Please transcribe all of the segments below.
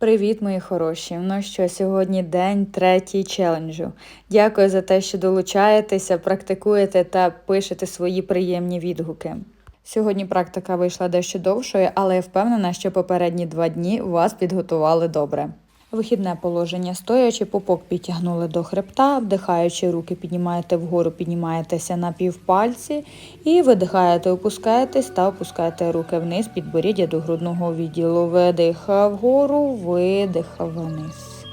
Привіт, мої хороші! Ну що, сьогодні день третій челенджу. Дякую за те, що долучаєтеся, практикуєте та пишете свої приємні відгуки. Сьогодні практика вийшла дещо довшою, але я впевнена, що попередні два дні вас підготували добре. Вихідне положення стоячи, попок підтягнули до хребта, вдихаючи руки, піднімаєте вгору, піднімаєтеся на півпальці і видихаєте, опускаєтесь та опускаєте руки вниз, підборіддя до грудного відділу. Видих вгору, видих вниз.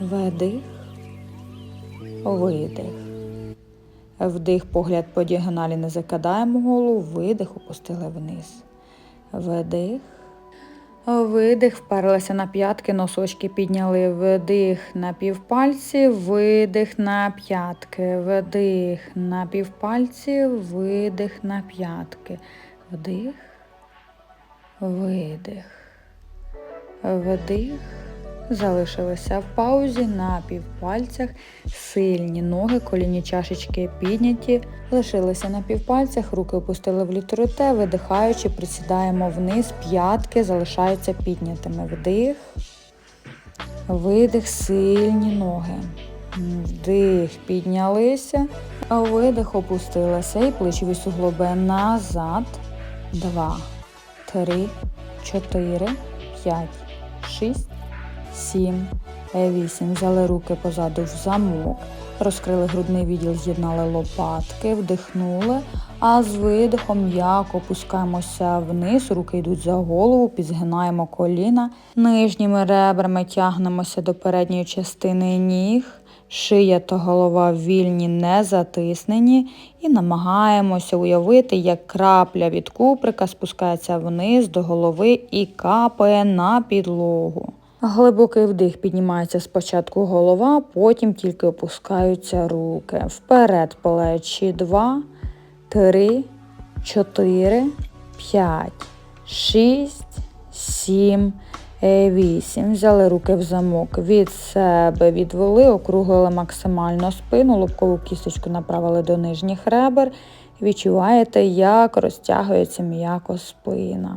Видих, видих. Вдих, погляд по діагоналі не закидаємо голову, видих, опустили вниз. Видих. Видих, вперлися на п'ятки, носочки підняли, вдих на півпальці, видих на п'ятки, вдих на півпальці, видих на п'ятки, вдих, видих, вдих. Залишилися в паузі на півпальцях, сильні ноги, коліні чашечки підняті, лишилися на півпальцях, руки опустили в літеру Т, видихаючи, присідаємо вниз, п'ятки залишаються піднятими. Вдих, видих, сильні ноги. Вдих, піднялися, а видих, опустилися і плечові суглоби назад. Два, три, чотири, п'ять, шість. 7, 8. Взяли руки позаду в замок, розкрили грудний відділ, з'єднали лопатки, вдихнули, а з видихом м'яко опускаємося вниз, руки йдуть за голову, підзгинаємо коліна, нижніми ребрами тягнемося до передньої частини ніг. Шия та голова вільні, не затиснені, і намагаємося уявити, як крапля від куприка спускається вниз до голови і капає на підлогу. Глибокий вдих піднімається спочатку голова, потім тільки опускаються руки. Вперед плечі. Два, три, чотири, п'ять, шість, сім, вісім. Взяли руки в замок від себе, відвели, округлили максимально спину, лобкову кісточку направили до нижніх ребер. Відчуваєте, як розтягується м'яко спина.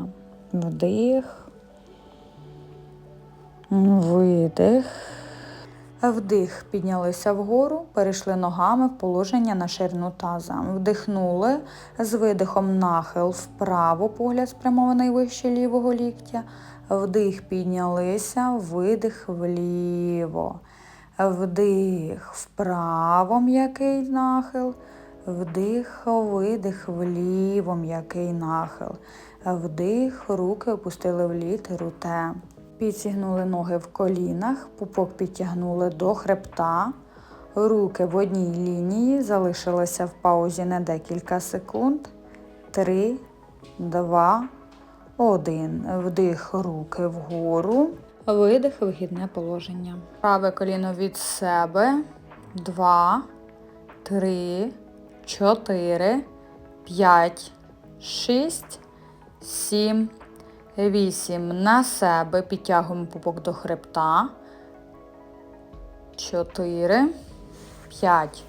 Вдих. Видих. Вдих, піднялися вгору, перейшли ногами в положення на ширину таза. Вдихнули з видихом нахил вправо, погляд спрямований вище лівого ліктя. Вдих, піднялися, видих вліво. Вдих вправо, м'який нахил. Вдих, видих вліво, м'який нахил. Вдих, руки опустили в літеру Т. Підсігнули ноги в колінах, пупок підтягнули до хребта. Руки в одній лінії залишилися в паузі на декілька секунд. Три, два, один. Вдих руки вгору. Видих, вихідне положення. Праве коліно від себе. Два, три, чотири, п'ять, шість, сім. Вісім на себе. Підтягуємо пупок до хребта. Чотири. П'ять.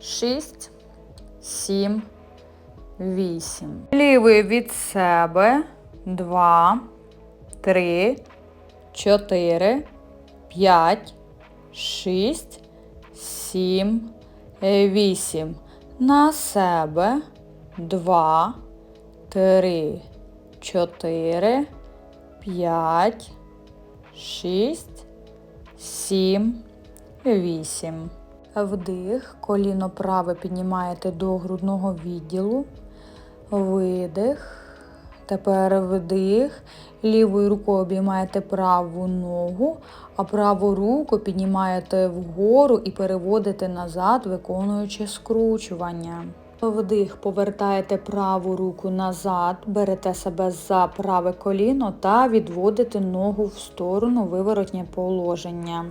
Шість. Сім. Вісім. Лівий від себе. Два. Три. Чотири. П'ять. Шість. Сім. Вісім. На себе. Два. Три чотири, п'ять, шість, сім, вісім. Вдих, коліно праве піднімаєте до грудного відділу. Видих. Тепер вдих. Лівою рукою обіймаєте праву ногу, а праву руку піднімаєте вгору і переводите назад, виконуючи скручування. Вдих, повертаєте праву руку назад, берете себе за праве коліно та відводите ногу в сторону виворотнє положення.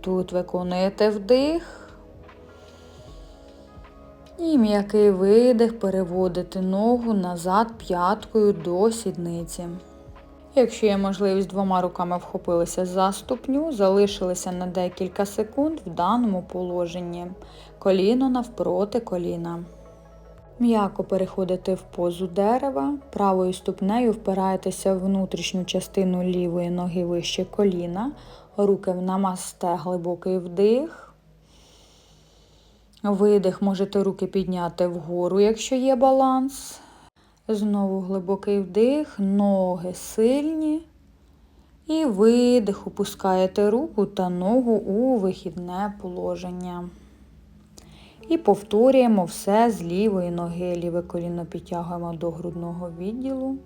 Тут виконуєте вдих. І м'який видих, переводите ногу назад п'яткою до сідниці. Якщо є можливість, двома руками вхопилися за ступню, залишилися на декілька секунд в даному положенні. Коліно навпроти коліна. М'яко переходите в позу дерева, правою ступнею впираєтеся в внутрішню частину лівої ноги вище коліна, руки в намасте, глибокий вдих. Видих, можете руки підняти вгору, якщо є баланс. Знову глибокий вдих, ноги сильні. І видих, опускаєте руку та ногу у вихідне положення. І повторюємо все з лівої ноги. Ліве коліно підтягуємо до грудного відділу.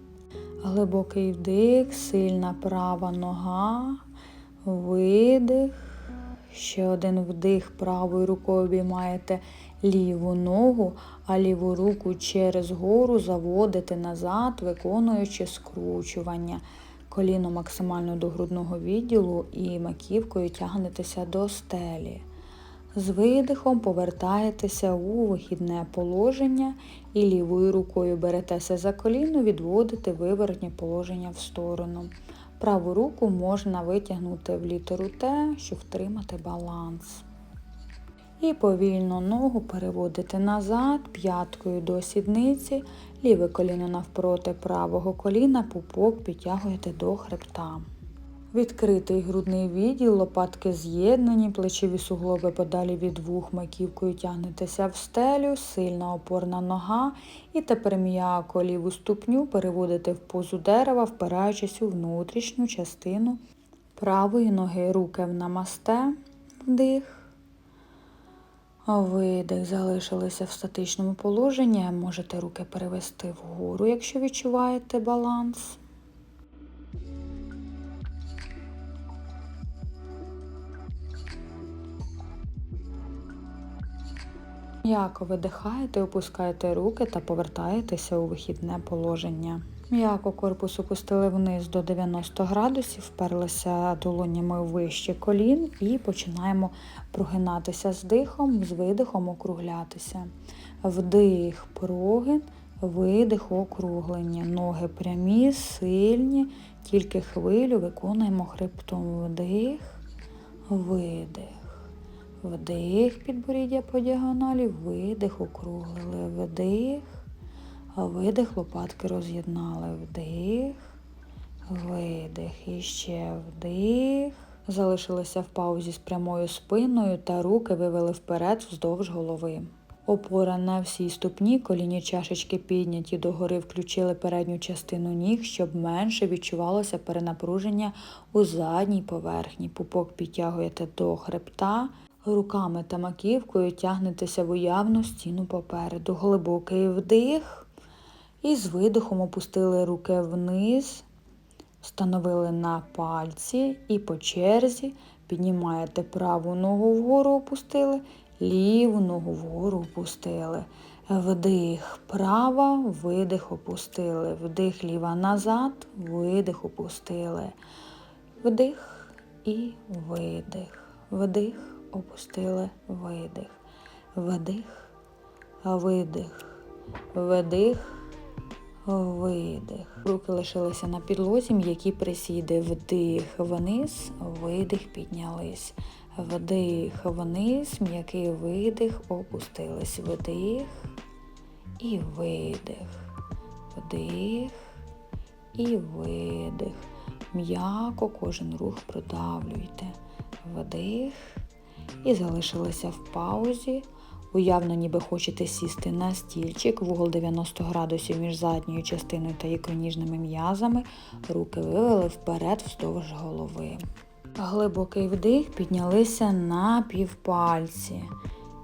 Глибокий вдих, сильна права нога, видих. Ще один вдих, правою рукою обіймаєте ліву ногу, а ліву руку через гору заводите назад, виконуючи скручування. Коліно максимально до грудного відділу і маківкою тягнетеся до стелі. З видихом повертаєтеся у вихідне положення і лівою рукою беретеся за коліно, відводите виворотнє положення в сторону. Праву руку можна витягнути в літеру Т, щоб втримати баланс. І повільно ногу переводите назад, п'яткою до сідниці, ліве коліно навпроти правого коліна, пупок підтягуєте до хребта. Відкритий грудний відділ, лопатки з'єднані, плечові суглоби подалі від вух, маківкою тягнетеся в стелю, сильна опорна нога. І тепер м'яко ліву ступню переводите в позу дерева, впираючись у внутрішню частину правої ноги, руки в намасте, вдих. Видих, залишилися в статичному положенні. Можете руки перевести вгору, якщо відчуваєте баланс. М'яко видихаєте, опускаєте руки та повертаєтеся у вихідне положення. М'яко корпус опустили вниз до 90 градусів, вперлися долонями вище колін і починаємо прогинатися з дихом, з видихом округлятися. Вдих, прогин, видих, округлення. Ноги прямі, сильні, тільки хвилю виконуємо хребтом вдих, видих. Вдих, підборіддя по діагоналі, видих, округлили, вдих, видих, лопатки роз'єднали, вдих, видих. І ще вдих. Залишилися в паузі з прямою спиною та руки вивели вперед вздовж голови. Опора на всій ступні, коліні чашечки підняті догори, включили передню частину ніг, щоб менше відчувалося перенапруження у задній поверхні. Пупок підтягуєте до хребта. Руками та маківкою тягнетеся в уявну стіну попереду. Глибокий вдих. І з видихом опустили руки вниз, встановили на пальці і по черзі піднімаєте праву ногу вгору опустили, ліву ногу вгору опустили. Вдих права, видих опустили. Вдих ліва назад, видих опустили. Вдих і видих. Вдих опустили видих. Вдих, видих, вдих, видих. Руки лишилися на підлозі, м'які присіди. Вдих вниз, видих, піднялись. Вдих вниз, м'який видих, опустились. Вдих і видих. Вдих і видих. М'яко кожен рух продавлюйте. Вдих і залишилися в паузі. Уявно, ніби хочете сісти на стільчик, вугол 90 градусів між задньою частиною та ікроніжними м'язами. Руки вивели вперед вздовж голови. Глибокий вдих, піднялися на півпальці.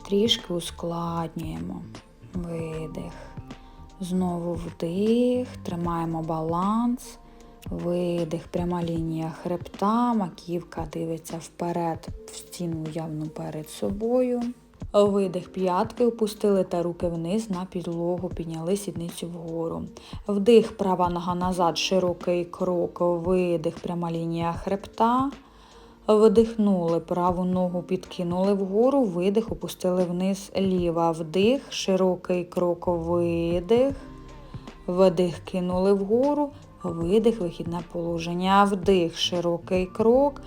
Трішки ускладнюємо. Видих. Знову вдих, тримаємо баланс. Видих, пряма лінія хребта, маківка дивиться вперед, в стіну явно перед собою. Видих п'ятки, опустили та руки вниз на підлогу, підняли сідницю вгору. Вдих, права нога назад, широкий крок, видих, пряма лінія хребта. Вдихнули, праву ногу підкинули вгору, видих, опустили вниз ліва. Вдих, широкий крок, видих. Вдих, кинули вгору, видих, вихідне положення. Вдих, широкий крок.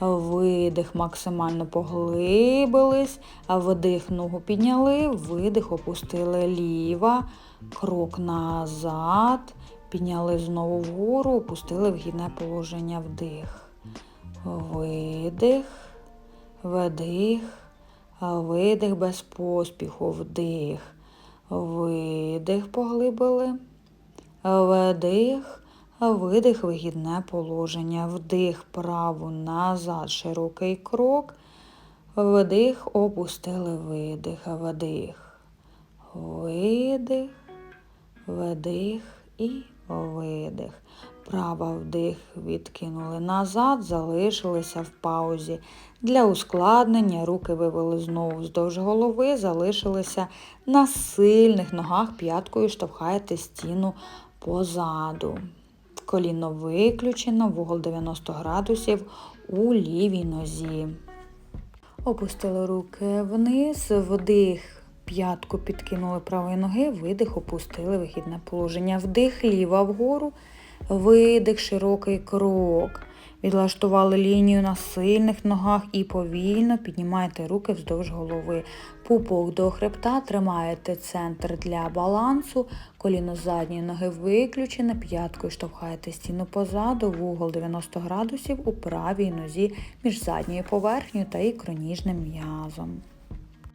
видих, максимально поглибились, вдих, ногу підняли, видих, опустили ліва, крок назад, підняли знову вгору, опустили в положення вдих. Видих, вдих, видих без поспіху, вдих, видих, поглибили, вдих, видих, вигідне положення, вдих, праву назад, широкий крок, вдих, опустили видих, вдих, видих, вдих і видих. Права вдих відкинули назад, залишилися в паузі. Для ускладнення руки вивели знову вздовж голови, залишилися на сильних ногах, п'яткою штовхаєте стіну позаду. Коліно виключено, вугол 90 градусів у лівій нозі. Опустили руки вниз, вдих, п'ятку підкинули правої ноги, видих, опустили вихідне положення. Вдих, ліва вгору, видих, широкий крок. Відлаштували лінію на сильних ногах і повільно піднімаєте руки вздовж голови. Пупок до хребта, тримаєте центр для балансу, коліно задньої ноги виключене, п'яткою штовхаєте стіну позаду, вугол 90 градусів у правій нозі між задньою поверхнею та ікроніжним м'язом.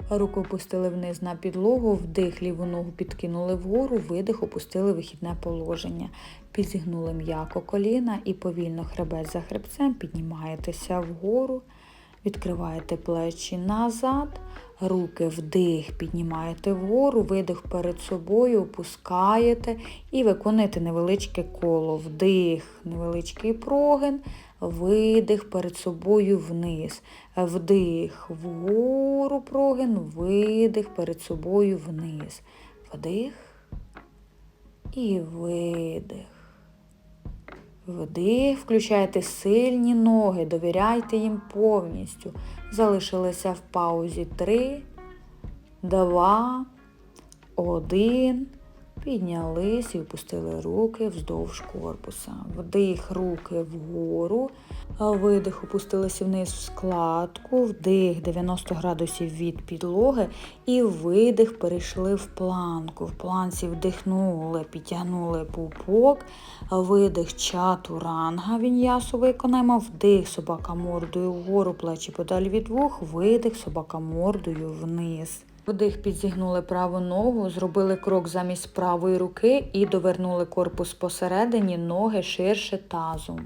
Руку опустили вниз на підлогу, вдих ліву ногу підкинули вгору, видих, опустили вихідне положення. Підзігнули м'яко коліна і повільно хребет за хребцем піднімаєтеся вгору, відкриваєте плечі назад, руки вдих, піднімаєте вгору, видих перед собою, опускаєте і виконуєте невеличке коло. Вдих, невеличкий прогин, видих перед собою вниз. Вдих вгору прогин, видих перед собою вниз. Вдих і видих. Вдих, включайте сильні ноги, довіряйте їм повністю. Залишилися в паузі 3, 2, 1. Піднялись і опустили руки вздовж корпуса. Вдих, руки вгору, видих, опустилися вниз в складку, вдих 90 градусів від підлоги. І видих, перейшли в планку. В планці вдихнули, підтягнули пупок, видих чатуранга, віньясу виконаємо, вдих, собака мордою вгору, плечі подалі від вух, видих, собака мордою вниз. Вдих підзігнули праву ногу, зробили крок замість правої руки і довернули корпус посередині, ноги ширше тазу.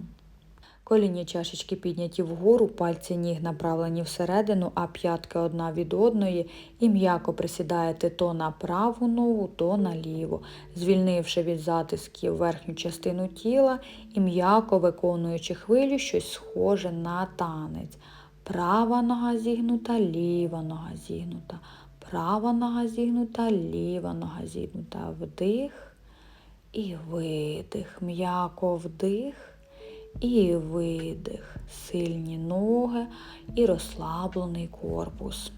Колінні чашечки підняті вгору, пальці ніг направлені всередину, а п'ятки одна від одної і м'яко присідаєте то на праву ногу, то на ліву, звільнивши від затисків верхню частину тіла і м'яко виконуючи хвилю щось схоже на танець. Права нога зігнута, ліва нога зігнута. Права нога зігнута, ліва нога зігнута. Вдих і видих. М'яко вдих і видих. Сильні ноги і розслаблений корпус.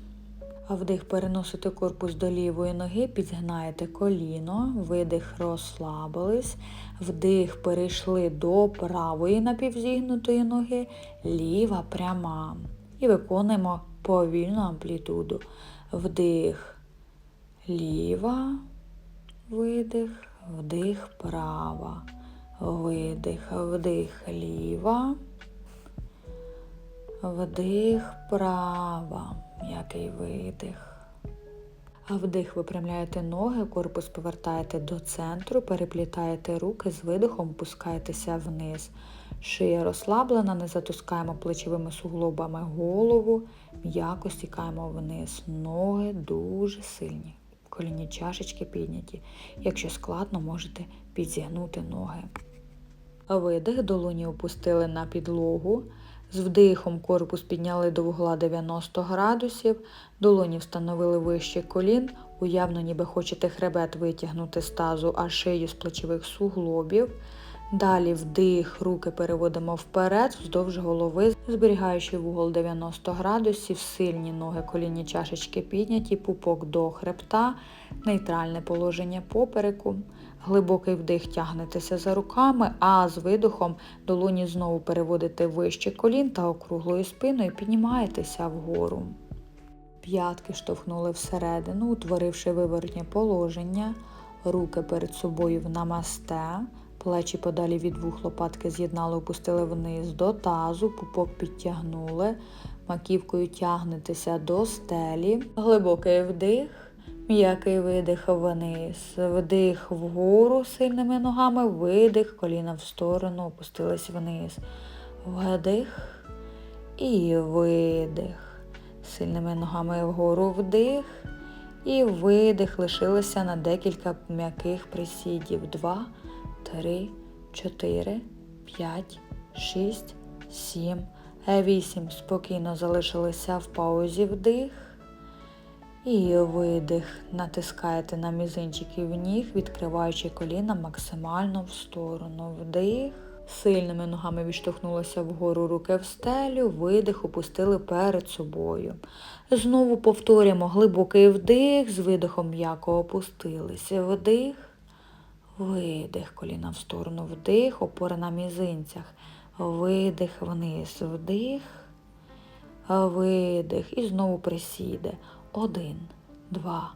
Вдих переносите корпус до лівої ноги, підгинаєте коліно, видих розслабились, вдих перейшли до правої напівзігнутої ноги, ліва пряма. І виконуємо повільну амплітуду. Вдих. Ліва, видих, вдих. Права, видих, вдих. Ліва, вдих. Права, м'який видих. А вдих. Випрямляєте ноги, корпус повертаєте до центру, переплітаєте руки, з видихом опускаєтеся вниз. Шия розслаблена, не затускаємо плечовими суглобами голову, м'яко стікаємо вниз. Ноги дуже сильні. Колінні чашечки підняті. Якщо складно, можете підзігнути ноги. Видих, долоні опустили на підлогу. З вдихом корпус підняли до вугла 90 градусів, долоні встановили вище колін, уявно, ніби хочете хребет витягнути з тазу, а шию з плечових суглобів. Далі вдих, руки переводимо вперед, вздовж голови, зберігаючи вугол 90 градусів, сильні ноги, колінні чашечки підняті, пупок до хребта, нейтральне положення попереку. Глибокий вдих тягнетеся за руками, а з видохом долоні знову переводите вище колін та округлою спиною піднімаєтеся вгору. П'ятки штовхнули всередину, утворивши виворотнє положення, руки перед собою в намасте, плечі подалі від вух лопатки з'єднали, опустили вниз до тазу, пупок підтягнули, маківкою тягнетеся до стелі, глибокий вдих. М'який видих вниз, вдих вгору сильними ногами, видих, коліна в сторону, опустились вниз. Вдих і видих. Сильними ногами вгору вдих і видих. Лишилися на декілька м'яких присідів. Два, три, чотири, п'ять, шість, сім, вісім. Спокійно залишилися в паузі вдих. І видих. Натискаєте на мізинчики в ніг, відкриваючи коліна максимально в сторону. Вдих. Сильними ногами відштовхнулися вгору руки в стелю, видих, опустили перед собою. Знову повторюємо глибокий вдих, з видихом м'яко опустилися. Вдих, видих, коліна в сторону, вдих, опора на мізинцях. Видих вниз, вдих, видих. І знову присіде. Один, два,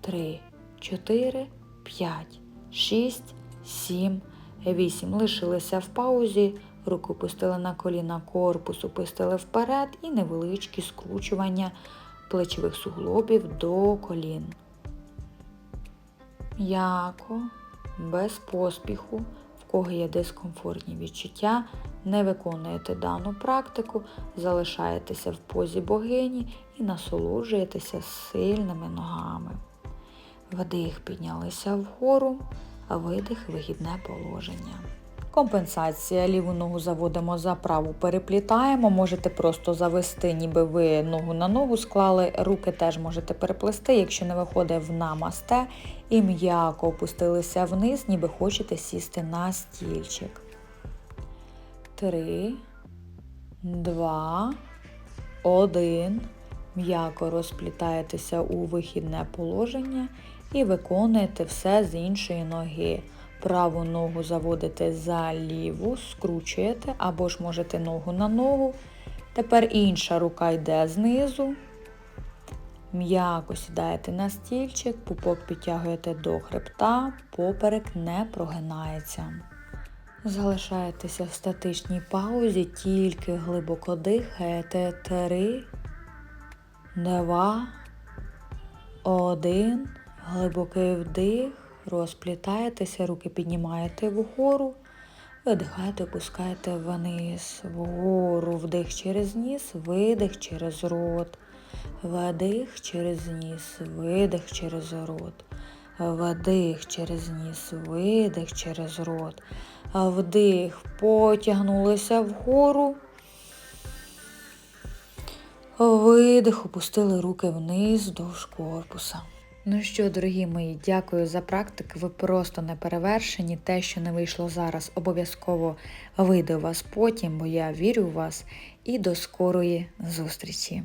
три, чотири, п'ять, шість, сім, вісім. Лишилися в паузі, руку опустили на коліна, корпус опустили вперед і невеличкі скручування плечових суглобів до колін. М'яко, без поспіху, в кого є дискомфортні відчуття, не виконуєте дану практику, залишаєтеся в позі богині і насолоджуєтеся сильними ногами. Вдих піднялися вгору, видих вигідне положення. Компенсація. Ліву ногу заводимо за праву, переплітаємо. Можете просто завести, ніби ви ногу на ногу склали. Руки теж можете переплести, якщо не виходить в намасте. І м'яко опустилися вниз, ніби хочете сісти на стільчик. Три, два, один. М'яко розплітаєтеся у вихідне положення і виконуєте все з іншої ноги. Праву ногу заводите за ліву, скручуєте або ж можете ногу на ногу. Тепер інша рука йде знизу. М'яко сідаєте на стільчик, пупок підтягуєте до хребта, поперек не прогинається. Залишаєтеся в статичній паузі, тільки глибоко дихаєте. Три, два, один. Глибокий вдих. Розплітаєтеся, руки піднімаєте вгору, видихаєте, опускаєте вниз, вгору, вдих через ніс, видих через рот, вдих через ніс, видих через рот, вдих через ніс, видих через рот, вдих, потягнулися вгору. Видих, опустили руки вниз довж корпуса. Ну що, дорогі мої, дякую за практики. Ви просто не перевершені. Те, що не вийшло зараз, обов'язково вийде у вас потім, бо я вірю в вас. І до скорої зустрічі!